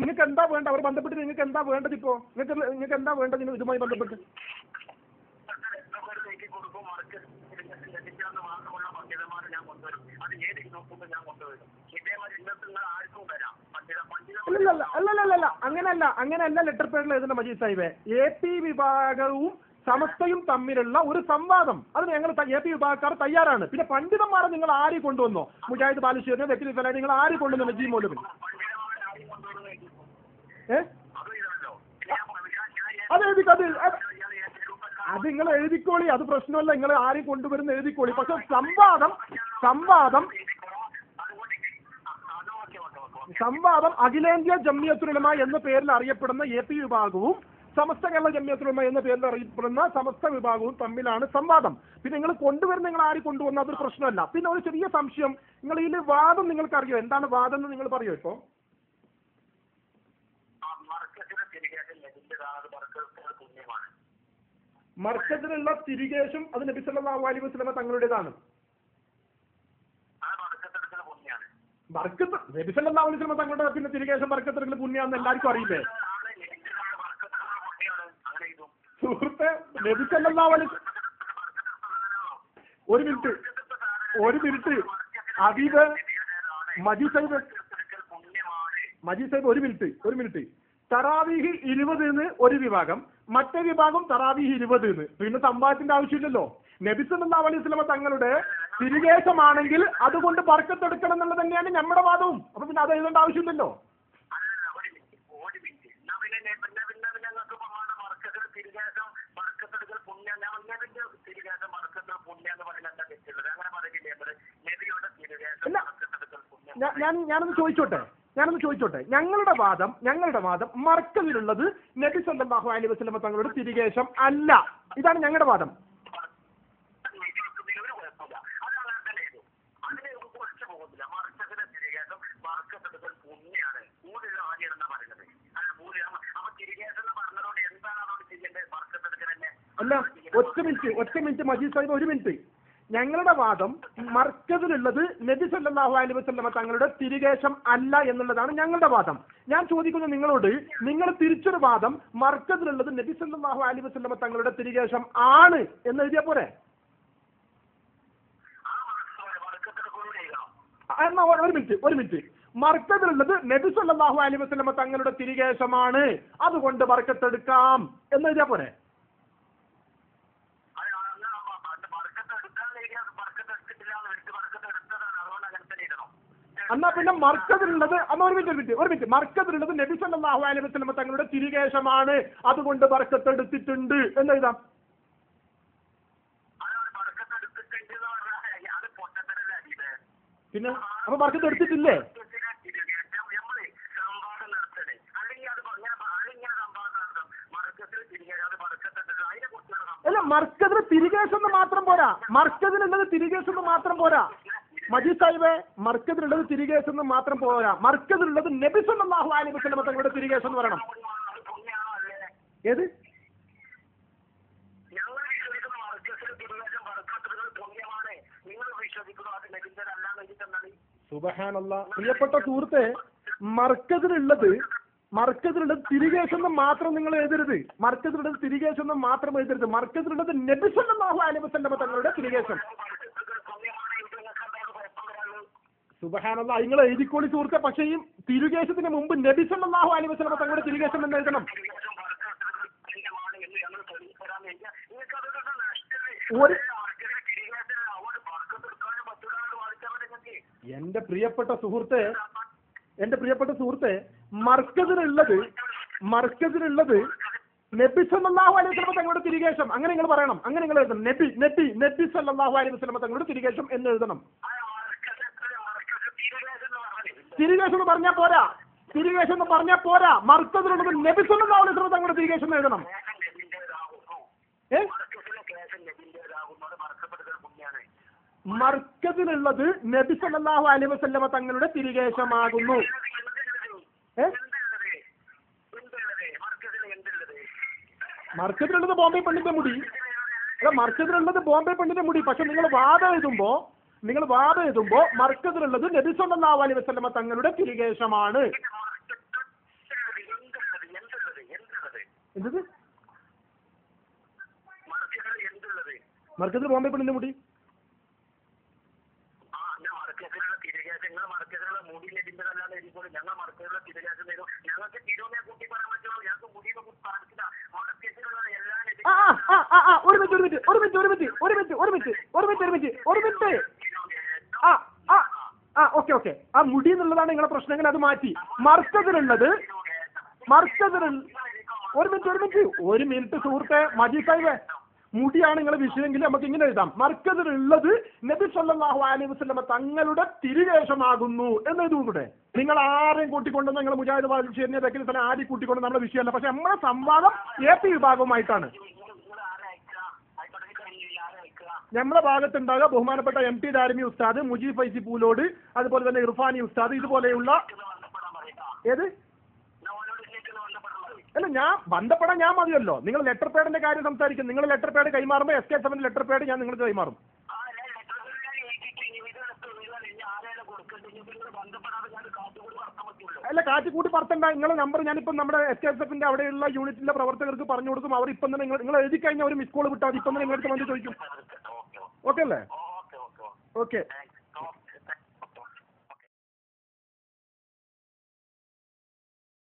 നിങ്ങൾക്ക് എന്താ വേണ്ട അവർ ബന്ധപ്പെട്ട് നിങ്ങൾക്ക് എന്താ വേണ്ടത് ഇപ്പോ? നിങ്ങൾക്ക് നിങ്ങൾക്ക് എന്താ വേണ്ടത് നിങ്ങൾ ഇതുമായി ബന്ധപ്പെട്ട്? അല്ലല്ല അങ്ങനല്ല അങ്ങനെയല്ല അങ്ങനെയല്ല ലെറ്റർ പേരിൽ എഴുതുന്ന മജീദ് സാഹിബ്. എ പി വിഭാഗവും സമസ്തയും തമ്മിലുള്ള ഒരു സംവാദം. അത് ഞങ്ങൾ എ പി വിഭാഗക്കാർ തയ്യാറാണ്. പിന്നെ പണ്ഡിതന്മാരെ നിങ്ങൾ ആര് കൊണ്ടുവന്നോ? മുജാഹിദ് ബാലുശ്ശേരി ഫലായി നിങ്ങൾ ആര് കൊണ്ടുവന്നു? നജീബ് മൗലവി? പണ്ഡിതന്മാർ ആരെയും കൊണ്ടുവരുന്നത് അതും ഞാൻ അത് നിങ്ങൾ എഴുതിക്കോളി. അത് പ്രശ്നമല്ല. നിങ്ങൾ ആരെയും കൊണ്ടുവരുന്ന എഴുതിക്കോളി. പക്ഷെ സംവാദം സംവാദം സംവാദം അഖിലേന്ത്യാ ജമ്മിയത്തുലമ എന്ന പേരിൽ അറിയപ്പെടുന്ന എ പി വിഭാഗവും സമസ്ത കേരള ജമ്മിയത്തുലമ എന്ന പേരിൽ അറിയപ്പെടുന്ന സമസ്ത വിഭാഗവും തമ്മിലാണ് സംവാദം. പിന്നെ നിങ്ങൾ കൊണ്ടുവരുന്ന നിങ്ങൾ ആര് കൊണ്ടുവന്ന? അതൊരു പ്രശ്നമല്ല. പിന്നെ ഒരു ചെറിയ സംശയം. നിങ്ങൾ ഇതിൽ വാദം നിങ്ങൾക്ക് അറിയോ എന്താണ് വാദം എന്ന് നിങ്ങൾ പറയോ ഇപ്പോ? മർക്കത്തിലുള്ള തിരികേശം അത് നബി സല്ലല്ലാഹു അലൈഹി വസല്ലമ തങ്ങളുടേതാണ്. ബർക്കത്ത് നബി സല്ലല്ലാഹു അലൈഹി വസല്ലമ തങ്ങളുടെ പിന്നെ തിരികേശം ബർക്കത്തെടുക്കൽ പുണ്യാന്ന് എല്ലാവർക്കും അറിയില്ലേ? സുഹൃത്തെ നബി സല്ലല്ലാഹു അലൈഹി ഒരു മിനിറ്റ്. ഒരു മിനിറ്റ്. അബീബ് മജീദ് സാഹിബ് മജീദ് സാഹിബ് ഒരു മിനിറ്റ്. ഒരു മിനിറ്റ്. തറാവീഹ് ഇരുപത് എന്ന് ഒരു വിഭാഗം മറ്റേ വിഭാഗം തറാവീഹ് ഇരുപത് എന്ന് പിന്നെ സംവാദത്തിന്റെ ആവശ്യമില്ലല്ലോ. നബി സല്ലല്ലാഹു അലൈഹി സ്വലമ തങ്ങളുടെ തിരികേശമാണെങ്കിൽ അതുകൊണ്ട് പറക്കത്തെടുക്കണം എന്നുള്ളത് തന്നെയാണ് നമ്മുടെ വാദവും. അപ്പൊ പിന്നെ അത് എഴുതേണ്ട ആവശ്യമില്ലല്ലോ. ഞാൻ ഞാനൊന്ന് ചോദിച്ചോട്ടെ? ഞാനൊന്ന് ചോദിച്ചോട്ടെ? ഞങ്ങളുടെ വാദം ഞങ്ങളുടെ വാദം മറക്കവിലുള്ളത് നബി സല്ലല്ലാഹു അലൈഹി വസല്ലമ തങ്ങളുടെ തിരികേശം അല്ല. ഇതാണ് ഞങ്ങളുടെ വാദം. അല്ല ഒറ്റ മിനിറ്റ് ഒറ്റ മിനിറ്റ് മജീദ് സാഹിബ് ഒരു മിനിറ്റ്. ഞങ്ങളുടെ വാദം മർക്കതിലുള്ളത് നബി സല്ലല്ലാഹു അലൈഹി വസല്ലമ തങ്ങളുടെ തിരികേശം അല്ല എന്നുള്ളതാണ് ഞങ്ങളുടെ വാദം. ഞാൻ ചോദിക്കുന്നു നിങ്ങളോട് നിങ്ങൾ തിരിച്ചൊരു വാദം മർക്കതിലുള്ളത് നബി സല്ലല്ലാഹു അലൈഹി വസല്ലമ തങ്ങളുടെ തിരികേശം ആണ് എന്ന് എഴുതിയാ പോരെ? എന്നാ ഒരു മിനിറ്റ് ഒരു മിനിറ്റ്. മർക്കതിലുള്ളത് നബി സല്ലല്ലാഹു അലൈഹി വസല്ലമ തങ്ങളുടെ തിരികേശമാണ്. അതുകൊണ്ട് മർക്കത്തെടുക്കാം എന്ന് എഴുതിയാ പോരെ അത് അന്ന് പണ്ട് ബർക്കത്ത് എടുക്കാൻ കഴിയാ ബർക്കത്ത് എടുത്തിട്ടില്ല എന്ന് വെച്ച് ബർക്കത്ത് എടുത്തതാണ് അതുകൊണ്ട് അങ്ങനെ തന്നെ ഇടണം എന്നാ പിന്നെ മർക്കതിലുള്ളത് അന്ന് ഒരു മിനിറ്റ് മിനിറ്റ് ഒരു മിനിറ്റ്. മർക്കതിലുള്ളത് നബി സല്ലല്ലാഹു അലൈഹി വസ്ലമ തങ്ങളുടെ തിരികേശമാണ് അതുകൊണ്ട് ബർക്കത്ത് എടുത്തിട്ടുണ്ട് എന്ന് എഴുതാം പിന്നെ അപ്പൊ ബർക്കത്ത് എടുത്തിട്ടില്ലേ നമ്മൾ സംവാദം നടത്തണേ അല്ലെങ്കിൽ അത് പറഞ്ഞ അല്ലെങ്കിൽ സംവാദം നടത്തും മർക്കത്തിൽ തിരികെ ബർക്കത്ത് എടുത്തിട്ട് അതിനെ കുറിച്ചുള്ള സംവാദം അല്ല മർക്കതിന് തിരികേശം മാത്രം പോരാ. മർക്കതിനുള്ളത് തിരികേശം മാത്രം പോരാ. മജീദ് സാഹിബ് മർക്കതിലുള്ളത് തിരികേശെന്ന് മാത്രം പോരാ. മർക്കതിലുള്ളത് നബിസെന്നും ആഹ്വാനിപ്പിക്കുന്ന അലൈഹി വസല്ലമ തങ്ങളുടെ തിരികേശം എന്ന് പറയണം. ഏത്? സുബഹാനല്ല. പ്രിയപ്പെട്ട സുഹൃത്തെ മർക്കതിലുള്ളത് മർക്കതിലുള്ളത് തിരികേശെന്ന് മാത്രം നിങ്ങൾ എഴുതരുത്. മർക്കതിലുള്ളത് തിരികേശെന്ന് മാത്രം എഴുതരുത്. മർക്കതിലുള്ളത് നബി സല്ലല്ലാഹു അലൈഹി വസല്ലമ തങ്ങളുടെ തിരികേശം സുബഹാനല്ല നിങ്ങൾ എഴുതിക്കോളി സുഹൃത്തെ പക്ഷേ ഈ തിരുകേശത്തിന് മുമ്പ് നബി സല്ലല്ലാഹു അലൈഹി വസല്ലം തങ്ങളുടെ തിരുകേശം എന്ന് എഴുതണം ഒരു- എന്റെ പ്രിയപ്പെട്ട സുഹൃത്തെ എന്റെ പ്രിയപ്പെട്ട സുഹൃത്തെ മർക്കസിനുള്ളത് മർക്കസിനുള്ളത് നബി സല്ലല്ലാഹു അലൈഹി വസ്ലമ തങ്ങളുടെ തിരികേശം. അങ്ങനെ നിങ്ങൾ പറയണം. അങ്ങനെ നിങ്ങൾ എഴുതണം. നബി നബി നബി സല്ലല്ലാഹു അലൈഹി വസ്ലമ തങ്ങളുടെ തിരികേശം എന്ന് എഴുതണം ആ മർക്കത്ത് മർക്കത്ത് തിരികെ എന്ന് പറഞ്ഞാൽ തിരികേശം എന്ന് പറഞ്ഞാൽ പോരാ. തിരികേശ് എന്ന് പറഞ്ഞാൽ പോരാ. മർക്കതിനുള്ളത് നബി സല്ലല്ലാഹു അലൈഹി വസല്ലമ തങ്ങളുടെ തിരികേശം എന്ന് എഴുതണം. മർക്കതിനുള്ളത് നബി സല്ലല്ലാഹു അലൈഹി വസല്ലമ തങ്ങളുടെ തിരികേശമാകുന്നു മർക്കതിലുള്ളത് ബോംബെ പണ്ഡിന്റെ മുടി. അല്ല മർക്കതിലുള്ളത് ബോംബെ പണ്ഡിന്റെ മുടി. പക്ഷെ നിങ്ങൾ വാദം എഴുതുമ്പോ നിങ്ങൾ വാദം എഴുതുമ്പോ മർക്കതിലുള്ളത് നബി സല്ലല്ലാഹു അലൈഹി വസല്ലമ തങ്ങളുടെ തിരികേശമാണ് എന്തത് മർക്കത്തിൽ ബോംബെ പെണ്ണിന്റെ മുടി? ഒരു മിനിറ്റ് ഒരു മിനിറ്റ് ഒരു മിനിറ്റ് ഒരു മിനിറ്റ് ഒരു മിനിറ്റ് ഒരു മിനിറ്റ് ഒരു മിനിറ്റ് ഒരു മിനിറ്റ് ഒരു മിനിറ്റ്. ആ ആ ഓക്കെ ഓക്കെ. ആ മുടി എന്നുള്ളതാണ് നിങ്ങളെ പ്രശ്നം. എങ്ങനെ അത് മാറ്റി? മറുത്തതിലുള്ളത് മറുത്തതിൽ ഒരു മിനിറ്റ് ഒരു മിനിറ്റ്. ഒരു മിനിറ്റ് സുഹൃത്തെ. മജീദ് സാഹിബേ. മുടിയാണ് നിങ്ങൾ വിഷയമെങ്കിൽ നമുക്ക് ഇങ്ങനെ എഴുതാം. മർക്കതിലുള്ളത് നബി സല്ലാഹു അലൈഹി വസല്ലമ തങ്ങളുടെ തിരികേശമാകുന്നു എന്ന് എഴുതുകൂടെ നിങ്ങൾ ആരെയും കൂട്ടിക്കൊണ്ടെന്ന് നിങ്ങൾ മുജാഹിദ് ബാലുശ്ശേരിനെ തന്നെ ആരെയും കൂട്ടിക്കൊണ്ട് നമ്മുടെ വിഷയമല്ല. പക്ഷെ നമ്മുടെ സംവാദം എ പി വിഭാഗവുമായിട്ടാണ് നിങ്ങൾ ആരെ അയക്കുക ആയിക്കോട്ടെ കഴിയില്ല ആരെ അയക്കുക നമ്മുടെ ഭാഗത്തുണ്ടാകുക ബഹുമാനപ്പെട്ട എം ടി ദാരിമി ഉസ്താദ് മുജീബ് ഫൈസി പൂലോട് അതുപോലെ തന്നെ ഇർഫാനി ഉസ്താദ് ഇതുപോലെയുള്ള ഏത്? അല്ല ഞാൻ ബന്ധപ്പെടാൻ ഞാൻ മതിയല്ലോ. നിങ്ങൾ ലെറ്റർ പേഡിന്റെ കാര്യം സംസാരിക്കും. നിങ്ങൾ letter pad കൈമാറുമ്പോൾ S K seven letter pad ഞാൻ നിങ്ങൾക്ക് കൈമാറും. നിങ്ങൾ നിങ്ങൾ അല്ല കാറ്റിക്കൂട്ടി പറത്തണ്ട. നിങ്ങളുടെ നമ്പർ ഞാനിപ്പം നമ്മുടെ എസ് എസ് എഫിന്റെ അവിടെയുള്ള യൂണിറ്റിലെ പ്രവർത്തകർക്ക് പറഞ്ഞു കൊടുക്കും. അവർ ഇപ്പം തന്നെ നിങ്ങൾ നിങ്ങൾ എഴുതി കഴിഞ്ഞാൽ ഒരു മിസ് കോൾ വിട്ടാൽ ഇപ്പം തന്നെ നിങ്ങളുടെ വന്ന് ചോദിക്കും. ಓಕೆ ಅಲ್ಲ ಓಕೆ